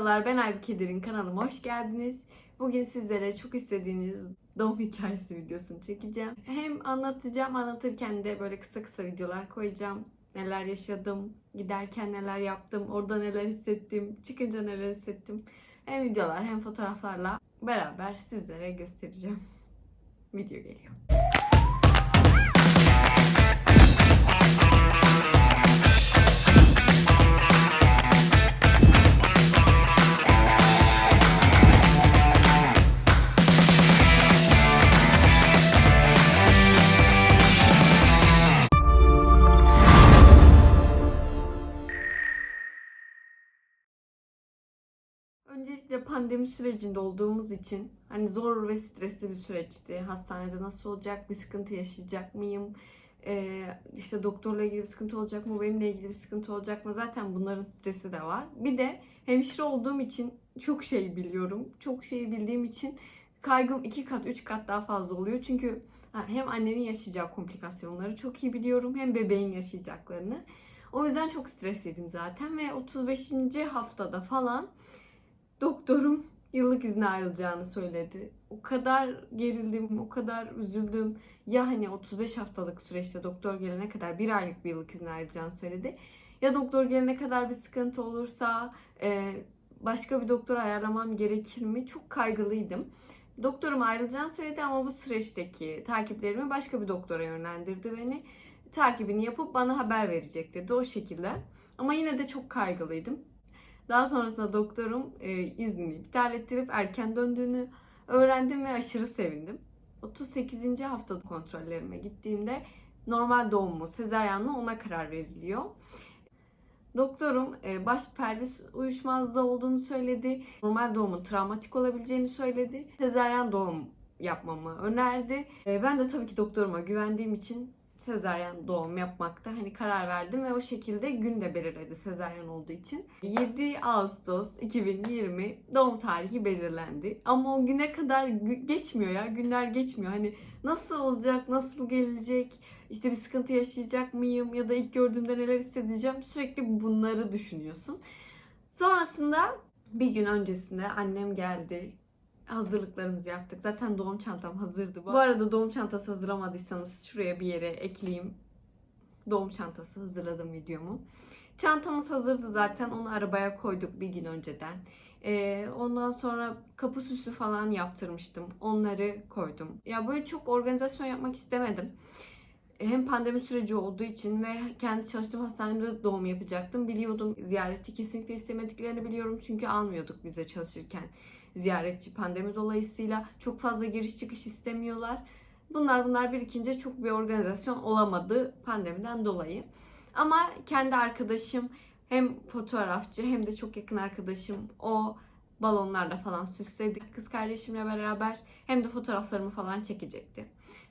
Merhabalar ben Aybüke Derin kanalıma hoş geldiniz. Bugün sizlere çok istediğiniz doğum hikayesi videosunu çekeceğim. Hem anlatacağım anlatırken de böyle kısa kısa videolar koyacağım. Neler yaşadım, giderken neler yaptım, orada neler hissettim, çıkınca neler hissettim. Hem videolar hem fotoğraflarla beraber sizlere göstereceğim. Video geliyor. Öncelikle pandemi sürecinde olduğumuz için hani zor ve stresli bir süreçti. Hastanede nasıl olacak, bir sıkıntı yaşayacak mıyım? Ee, işte doktorla ilgili bir sıkıntı olacak mı, benimle ilgili bir sıkıntı olacak mı? Zaten bunların stresi de var. Bir de hemşire olduğum için çok şey biliyorum. Çok şey bildiğim için kaygım iki kat, üç kat daha fazla oluyor. Çünkü hem annenin yaşayacağı komplikasyonları çok iyi biliyorum hem bebeğin yaşayacaklarını. O yüzden çok stresliydim zaten ve 35. haftada falan doktorum yıllık izne ayrılacağını söyledi. O kadar gerildim, o kadar üzüldüm. Ya hani 35 haftalık süreçte doktor gelene kadar bir aylık bir yıllık izne ayrılacağını söyledi. Ya doktor gelene kadar bir sıkıntı olursa e, başka bir doktor ayarlamam gerekir mi? Çok kaygılıydım. Doktorum ayrılacağını söyledi ama bu süreçteki takiplerimi başka bir doktora yönlendirdi beni. Takibini yapıp bana haber verecek dedi o şekilde. Ama yine de çok kaygılıydım. Daha sonrasında doktorum e, iznini iptal ettirip erken döndüğünü öğrendim ve aşırı sevindim. 38. hafta kontrollerime gittiğimde normal doğum mu, sezaryen mi ona karar veriliyor. Doktorum e, baş pelvis uyuşmazlığı olduğunu söyledi. Normal doğumun travmatik olabileceğini söyledi. Sezaryen doğum yapmamı önerdi. E, ben de tabii ki doktoruma güvendiğim için sezaryen doğum yapmakta hani karar verdim ve o şekilde gün de belirledi sezaryen olduğu için. 7 Ağustos 2020 doğum tarihi belirlendi. Ama o güne kadar geçmiyor ya. Günler geçmiyor. Hani nasıl olacak, nasıl gelecek, işte bir sıkıntı yaşayacak mıyım ya da ilk gördüğümde neler hissedeceğim sürekli bunları düşünüyorsun. Sonrasında bir gün öncesinde annem geldi hazırlıklarımızı yaptık. Zaten doğum çantam hazırdı. Bu arada doğum çantası hazırlamadıysanız şuraya bir yere ekleyeyim. Doğum çantası hazırladım videomu. Çantamız hazırdı zaten. Onu arabaya koyduk bir gün önceden. Ee, ondan sonra kapı süsü falan yaptırmıştım. Onları koydum. Ya böyle çok organizasyon yapmak istemedim. Hem pandemi süreci olduğu için ve kendi çalıştığım hastanede doğum yapacaktım. Biliyordum ziyaretçi kesinlikle istemediklerini biliyorum. Çünkü almıyorduk bize çalışırken ziyaretçi pandemi dolayısıyla çok fazla giriş çıkış istemiyorlar. Bunlar bunlar birikince çok bir organizasyon olamadı pandemiden dolayı. Ama kendi arkadaşım hem fotoğrafçı hem de çok yakın arkadaşım o balonlarla falan süsledik kız kardeşimle beraber hem de fotoğraflarımı falan çekecekti.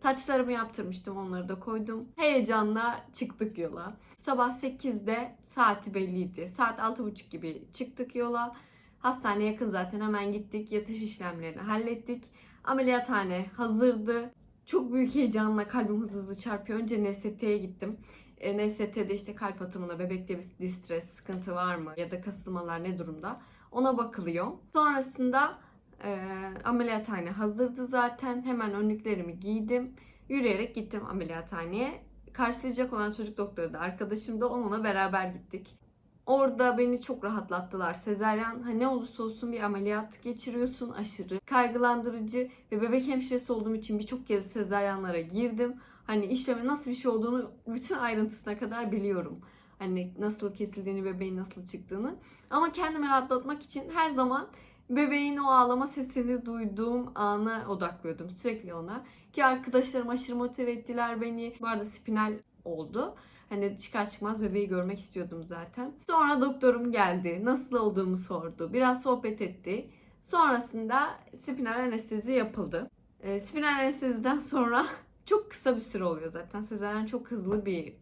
Taçlarımı yaptırmıştım onları da koydum. Heyecanla çıktık yola. Sabah 8'de saati belliydi. Saat 6.30 gibi çıktık yola. Hastane yakın zaten hemen gittik. Yatış işlemlerini hallettik. Ameliyathane hazırdı. Çok büyük heyecanla kalbim hızlı hızlı çarpıyor. Önce NST'ye gittim. E, NST'de işte kalp atımında bebekte bir distres, sıkıntı var mı ya da kasılmalar ne durumda ona bakılıyor. Sonrasında e, ameliyathane hazırdı zaten. Hemen önlüklerimi giydim. Yürüyerek gittim ameliyathaneye. Karşılayacak olan çocuk doktoru da arkadaşım da onunla beraber gittik. Orada beni çok rahatlattılar. Sezaryen ha ne olursa olsun bir ameliyat geçiriyorsun aşırı kaygılandırıcı ve bebek hemşiresi olduğum için birçok kez sezaryenlara girdim. Hani işleme nasıl bir şey olduğunu bütün ayrıntısına kadar biliyorum. Hani nasıl kesildiğini, bebeğin nasıl çıktığını. Ama kendimi rahatlatmak için her zaman bebeğin o ağlama sesini duyduğum ana odaklıyordum. Sürekli ona. Ki arkadaşlarım aşırı motive ettiler beni. Bu arada spinal oldu. Hani çıkar çıkmaz bebeği görmek istiyordum zaten. Sonra doktorum geldi. Nasıl olduğumu sordu. Biraz sohbet etti. Sonrasında spinal anestezi yapıldı. E, spinal anesteziden sonra çok kısa bir süre oluyor zaten. Sezaryen çok hızlı bir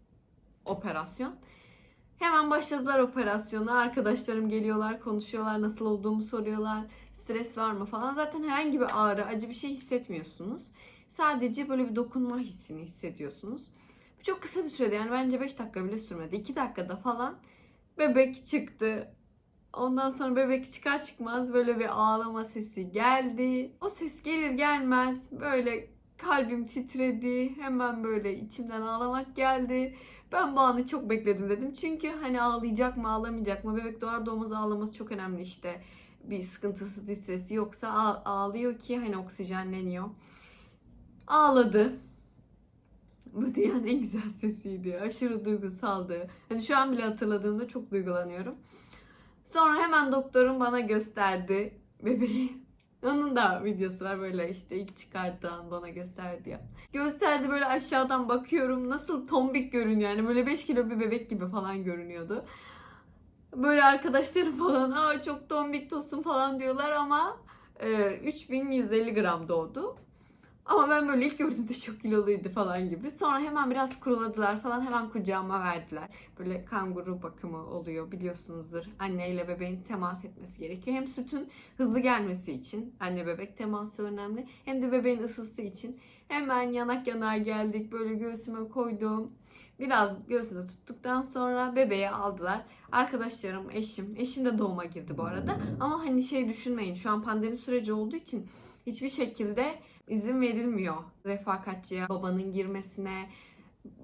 operasyon. Hemen başladılar operasyona. Arkadaşlarım geliyorlar, konuşuyorlar, nasıl olduğumu soruyorlar. Stres var mı falan. Zaten herhangi bir ağrı, acı bir şey hissetmiyorsunuz. Sadece böyle bir dokunma hissini hissediyorsunuz. Çok kısa bir sürede yani bence 5 dakika bile sürmedi. 2 dakikada falan bebek çıktı. Ondan sonra bebek çıkar çıkmaz böyle bir ağlama sesi geldi. O ses gelir gelmez böyle kalbim titredi. Hemen böyle içimden ağlamak geldi. Ben bu anı çok bekledim dedim. Çünkü hani ağlayacak mı ağlamayacak mı? Bebek doğar doğmaz ağlaması çok önemli işte. Bir sıkıntısı, distresi yoksa ağ- ağlıyor ki hani oksijenleniyor. Ağladı. Bu dünyanın en güzel sesiydi. Aşırı duygusaldı. Hani şu an bile hatırladığımda çok duygulanıyorum. Sonra hemen doktorum bana gösterdi bebeği. Onun da videosu var böyle işte ilk çıkardığı an bana gösterdi ya. Gösterdi böyle aşağıdan bakıyorum nasıl tombik görünüyor yani böyle 5 kilo bir bebek gibi falan görünüyordu. Böyle arkadaşlarım falan aa çok tombik tosun falan diyorlar ama e, 3150 gram doğdu. Ama ben böyle ilk gördüğümde çok kiloluydu falan gibi. Sonra hemen biraz kuruladılar falan hemen kucağıma verdiler. Böyle kanguru bakımı oluyor biliyorsunuzdur. Anne ile bebeğin temas etmesi gerekiyor. Hem sütün hızlı gelmesi için anne bebek teması önemli. Hem de bebeğin ısısı için. Hemen yanak yanağa geldik. Böyle göğsüme koydum. Biraz göğsüme tuttuktan sonra bebeği aldılar. Arkadaşlarım, eşim. Eşim de doğuma girdi bu arada. Ama hani şey düşünmeyin. Şu an pandemi süreci olduğu için hiçbir şekilde izin verilmiyor refakatçiye, babanın girmesine.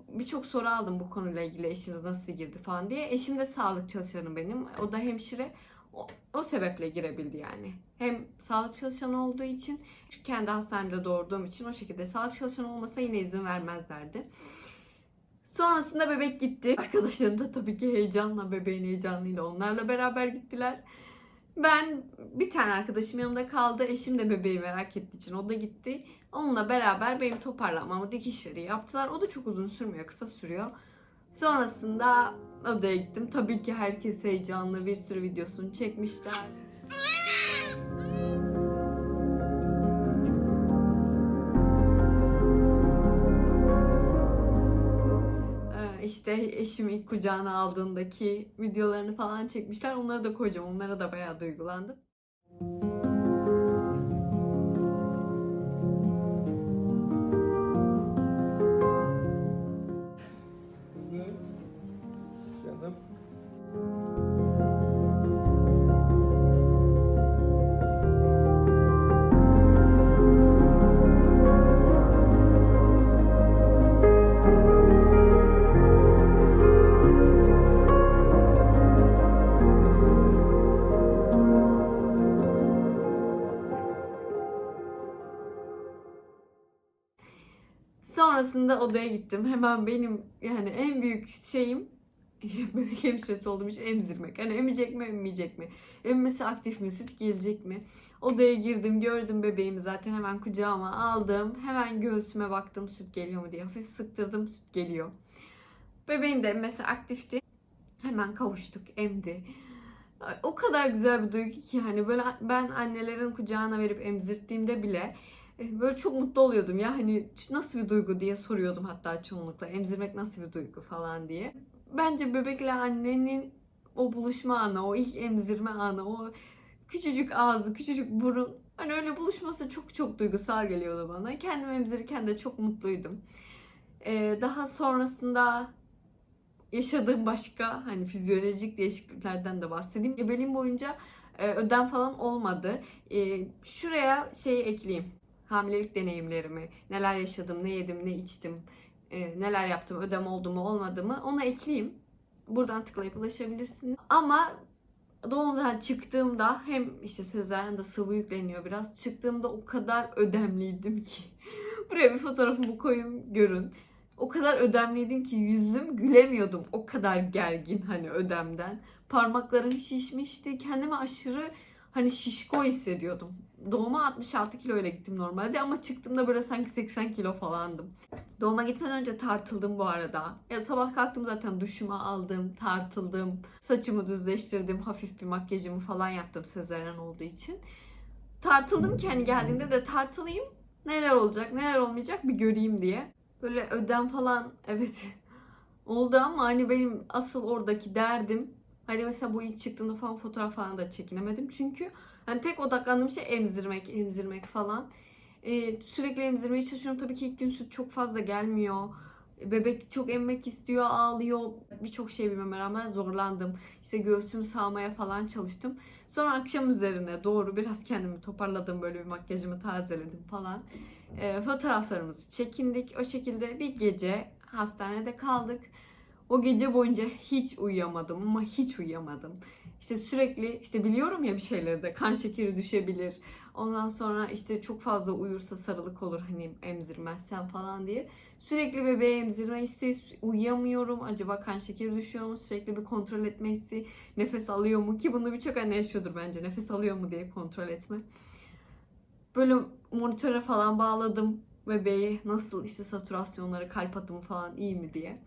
Birçok soru aldım bu konuyla ilgili eşiniz nasıl girdi falan diye. Eşim de sağlık çalışanı benim. O da hemşire. O, o sebeple girebildi yani. Hem sağlık çalışanı olduğu için, çünkü kendi hastanemde doğurduğum için o şekilde sağlık çalışanı olmasa yine izin vermezlerdi. Sonrasında bebek gitti. Arkadaşlarım da tabii ki heyecanla, bebeğin heyecanıyla onlarla beraber gittiler. Ben bir tane arkadaşım yanımda kaldı. Eşim de bebeği merak ettiği için o da gitti. Onunla beraber benim toparlanmamı, dikişleri yaptılar. O da çok uzun sürmüyor, kısa sürüyor. Sonrasında odaya gittim. Tabii ki herkes heyecanlı bir sürü videosunu çekmişler. İşte eşimi ilk kucağına aldığındaki videolarını falan çekmişler. Onları da koyacağım. Onlara da bayağı duygulandım. Canım. Sonrasında odaya gittim. Hemen benim yani en büyük şeyim bebek hemşiresi olduğum için emzirmek. Hani emecek mi emmeyecek mi? Emmesi aktif mi? Süt gelecek mi? Odaya girdim gördüm bebeğimi zaten hemen kucağıma aldım. Hemen göğsüme baktım süt geliyor mu diye. Hafif sıktırdım süt geliyor. Bebeğin de emmesi aktifti. Hemen kavuştuk emdi. O kadar güzel bir duygu ki hani böyle ben annelerin kucağına verip emzirttiğimde bile böyle çok mutlu oluyordum ya hani nasıl bir duygu diye soruyordum hatta çoğunlukla emzirmek nasıl bir duygu falan diye. Bence bebekle annenin o buluşma anı, o ilk emzirme anı, o küçücük ağzı, küçücük burun hani öyle buluşması çok çok duygusal geliyordu bana. Kendim emzirirken de çok mutluydum. E, daha sonrasında yaşadığım başka hani fizyolojik değişikliklerden de bahsedeyim. Gebeliğim boyunca e, ödem falan olmadı. Şuraya şey ekleyeyim. Hamilelik deneyimlerimi, neler yaşadım, ne yedim, ne içtim, e, neler yaptım, ödem oldu mu olmadı mı onu ekleyeyim. Buradan tıklayıp ulaşabilirsiniz. Ama doğumdan çıktığımda hem işte sezaryanda sıvı yükleniyor biraz. Çıktığımda o kadar ödemliydim ki. Buraya bir fotoğrafımı koyun görün. O kadar ödemliydim ki yüzüm gülemiyordum. O kadar gergin hani ödemden. Parmaklarım şişmişti. Kendimi aşırı hani şişko hissediyordum. Doğuma 66 kilo ile gittim normalde ama çıktığımda böyle sanki 80 kilo falandım. Doğuma gitmeden önce tartıldım bu arada. Ya sabah kalktım zaten duşumu aldım, tartıldım. Saçımı düzleştirdim, hafif bir makyajımı falan yaptım sezaryen olduğu için. Tartıldım ki hani geldiğinde de tartılayım. Neler olacak, neler olmayacak bir göreyim diye. Böyle ödem falan evet oldu ama hani benim asıl oradaki derdim hani mesela bu ilk çıktığında falan fotoğraf falan da çekinemedim. Çünkü hani tek odaklandığım şey emzirmek, emzirmek falan. Ee, sürekli emzirmeye çalışıyorum. Tabii ki ilk gün süt çok fazla gelmiyor. Bebek çok emmek istiyor, ağlıyor. Birçok şey bilmeme rağmen zorlandım. İşte göğsümü sağmaya falan çalıştım. Sonra akşam üzerine doğru biraz kendimi toparladım. Böyle bir makyajımı tazeledim falan. Ee, fotoğraflarımızı çekindik. O şekilde bir gece hastanede kaldık. O gece boyunca hiç uyuyamadım ama hiç uyuyamadım. İşte sürekli işte biliyorum ya bir şeyleri de kan şekeri düşebilir. Ondan sonra işte çok fazla uyursa sarılık olur hani emzirmezsen falan diye. Sürekli bebeği emzirme isteği uyuyamıyorum. Acaba kan şekeri düşüyor mu? Sürekli bir kontrol etme hissi. Nefes alıyor mu? Ki bunu birçok anne yaşıyordur bence. Nefes alıyor mu diye kontrol etme. Böyle monitöre falan bağladım bebeği. Nasıl işte satürasyonları, kalp atımı falan iyi mi diye.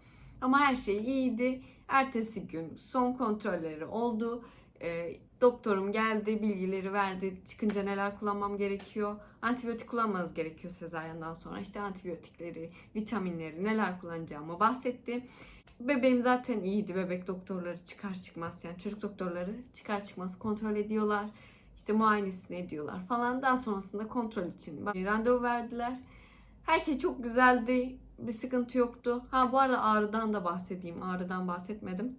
Ama her şey iyiydi. Ertesi gün son kontrolleri oldu. Ee, doktorum geldi, bilgileri verdi. Çıkınca neler kullanmam gerekiyor. Antibiyotik kullanmanız gerekiyor sezaryandan sonra. İşte antibiyotikleri, vitaminleri, neler kullanacağımı bahsetti. Bebeğim zaten iyiydi. Bebek doktorları çıkar çıkmaz yani çocuk doktorları çıkar çıkmaz kontrol ediyorlar. İşte muayenesini ediyorlar falan. Daha sonrasında kontrol için randevu verdiler. Her şey çok güzeldi. Bir sıkıntı yoktu. Ha bu arada ağrıdan da bahsedeyim. Ağrıdan bahsetmedim.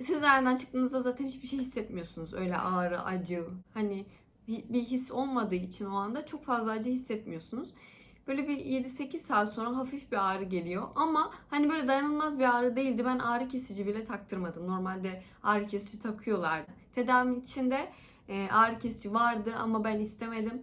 Siz nereden çıktığınızda zaten hiçbir şey hissetmiyorsunuz. Öyle ağrı, acı. Hani bir his olmadığı için o anda çok fazla acı hissetmiyorsunuz. Böyle bir 7-8 saat sonra hafif bir ağrı geliyor. Ama hani böyle dayanılmaz bir ağrı değildi. Ben ağrı kesici bile taktırmadım. Normalde ağrı kesici takıyorlardı. Tedavim içinde e, ağrı kesici vardı ama ben istemedim.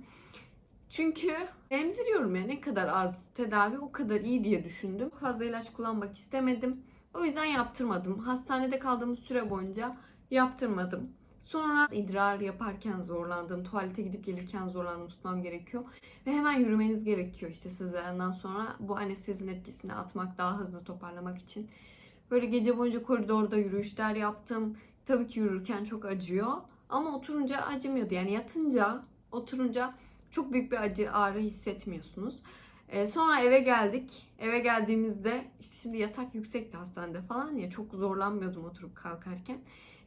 Çünkü emziriyorum ya ne kadar az tedavi o kadar iyi diye düşündüm. Fazla ilaç kullanmak istemedim. O yüzden yaptırmadım. Hastanede kaldığımız süre boyunca yaptırmadım. Sonra idrar yaparken zorlandım. Tuvalete gidip gelirken zorlandım. Tutmam gerekiyor. Ve hemen yürümeniz gerekiyor işte sezaryandan sonra. Bu anestezinin etkisini atmak, daha hızlı toparlamak için. Böyle gece boyunca koridorda yürüyüşler yaptım. Tabii ki yürürken çok acıyor. Ama oturunca acımıyordu. Yani yatınca, oturunca çok büyük bir acı, ağrı hissetmiyorsunuz. Ee, sonra eve geldik. Eve geldiğimizde işte şimdi yatak yüksekti hastanede falan ya çok zorlanmıyordum oturup kalkarken.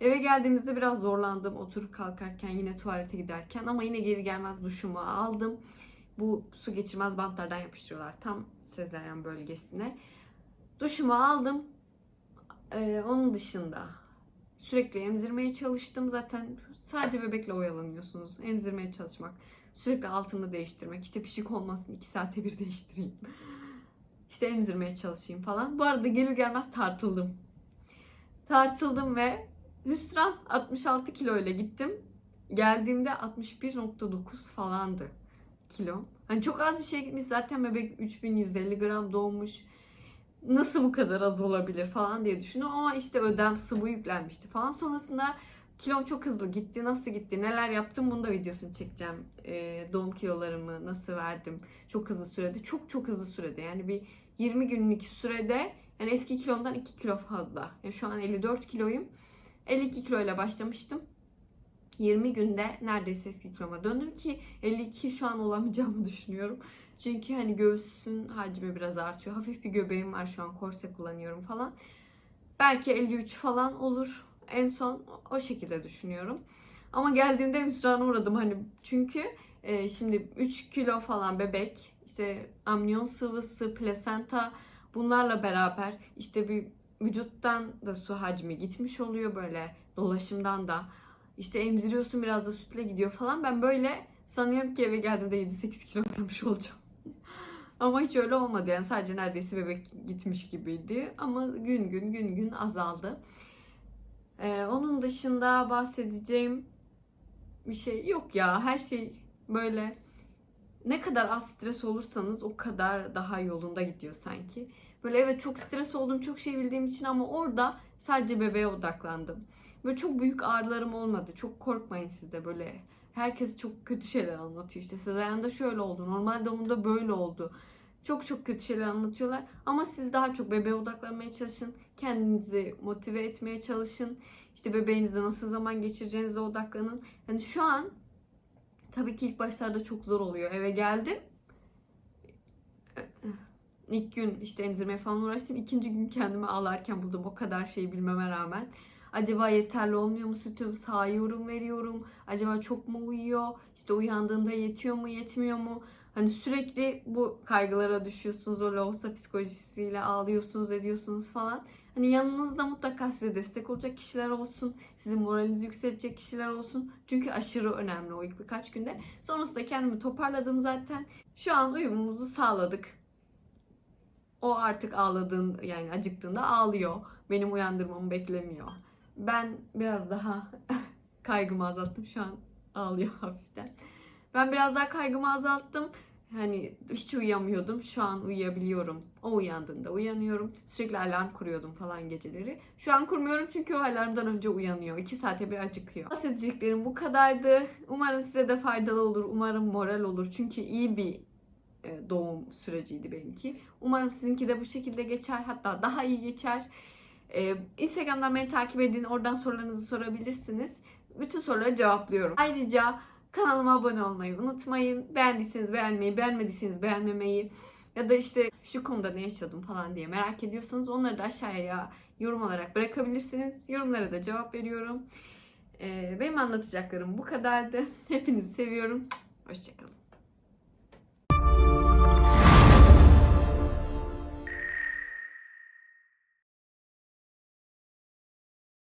Eve geldiğimizde biraz zorlandım oturup kalkarken yine tuvalete giderken ama yine geri gelmez duşumu aldım. Bu su geçirmez bantlardan yapıştırıyorlar tam sezaryen bölgesine. Duşumu aldım. Ee, onun dışında sürekli emzirmeye çalıştım. Zaten sadece bebekle oyalanıyorsunuz. Emzirmeye çalışmak. Sürekli altını değiştirmek. İşte pişik olmasın iki saate bir değiştireyim. İşte emzirmeye çalışayım falan. Bu arada gelir gelmez tartıldım. Tartıldım ve hüsran 66 kilo ile gittim. Geldiğimde 61.9 falandı kilo. Hani çok az bir şey gitmiş. Zaten bebek 3150 gram doğmuş. Nasıl bu kadar az olabilir falan diye düşündüm. Ama işte ödem sıvı yüklenmişti falan. Sonrasında kilom çok hızlı gitti. Nasıl gitti? Neler yaptım? Bunu da videosunu çekeceğim. Ee, doğum kilolarımı nasıl verdim? Çok hızlı sürede. Çok çok hızlı sürede. Yani bir 20 günlük sürede yani eski kilomdan 2 kilo fazla. Yani şu an 54 kiloyum. 52 kilo ile başlamıştım. 20 günde neredeyse eski kiloma döndüm ki 52 şu an olamayacağımı düşünüyorum. Çünkü hani göğsün hacmi biraz artıyor. Hafif bir göbeğim var şu an korse kullanıyorum falan. Belki 53 falan olur. En son o şekilde düşünüyorum. Ama geldiğimde hüsrana uğradım hani çünkü e, şimdi 3 kilo falan bebek işte amniyon sıvısı, plasenta bunlarla beraber işte bir vücuttan da su hacmi gitmiş oluyor böyle dolaşımdan da. İşte emziriyorsun biraz da sütle gidiyor falan. Ben böyle sanıyorum ki eve geldiğimde 7-8 kilo atmış olacağım. Ama hiç öyle olmadı yani sadece neredeyse bebek gitmiş gibiydi. Ama gün gün gün gün azaldı. Ee, onun dışında bahsedeceğim bir şey yok ya. Her şey böyle ne kadar az stres olursanız o kadar daha yolunda gidiyor sanki. Böyle evet çok stres oldum, çok şey bildiğim için ama orada sadece bebeğe odaklandım. Böyle çok büyük ağrılarım olmadı. Çok korkmayın siz de böyle. Herkes çok kötü şeyler anlatıyor işte. Sezaryen'de şöyle oldu. Normal doğumda böyle oldu. Çok çok kötü şeyler anlatıyorlar. Ama siz daha çok bebeğe odaklanmaya çalışın. Kendinizi motive etmeye çalışın. İşte bebeğinizle nasıl zaman geçireceğinize odaklanın. Yani şu an tabii ki ilk başlarda çok zor oluyor. Eve geldim. İlk gün işte emzirmeye falan uğraştım. İkinci gün kendimi ağlarken buldum o kadar şey bilmeme rağmen. Acaba yeterli olmuyor mu sütüm? Sağıyorum veriyorum. Acaba çok mu uyuyor? İşte uyandığında yetiyor mu yetmiyor mu? Hani sürekli bu kaygılara düşüyorsunuz. O loğusa psikolojisiyle ağlıyorsunuz, ediyorsunuz falan. Hani yanınızda mutlaka size destek olacak kişiler olsun. Sizin moralinizi yükseltecek kişiler olsun. Çünkü aşırı önemli o ilk birkaç günde. Sonrasında kendimi toparladım zaten. Şu an uyumumuzu sağladık. O artık ağladığın yani acıktığında ağlıyor. Benim uyandırmamı beklemiyor. Ben biraz daha kaygımı azalttım. Şu an ağlıyor hafiften. Ben biraz daha kaygımı azalttım. Hani hiç uyuyamıyordum. Şu an uyuyabiliyorum. O uyandığında uyanıyorum. Sürekli alarm kuruyordum falan geceleri. Şu an kurmuyorum çünkü o alarmdan önce uyanıyor. 2 saate bir acıkıyor. Bahsedeceklerim bu kadardı. Umarım size de faydalı olur. Umarım moral olur. Çünkü iyi bir e, doğum süreciydi benimki. Umarım sizinki de bu şekilde geçer. Hatta daha iyi geçer. Ee, Instagram'dan beni takip edin. Oradan sorularınızı sorabilirsiniz. Bütün soruları cevaplıyorum. Ayrıca kanalıma abone olmayı unutmayın. Beğendiyseniz beğenmeyi, beğenmediyseniz beğenmemeyi ya da işte şu konuda ne yaşadım falan diye merak ediyorsanız onları da aşağıya yorum olarak bırakabilirsiniz. Yorumlara da cevap veriyorum. Ee, benim anlatacaklarım bu kadardı. Hepinizi seviyorum. Hoşçakalın.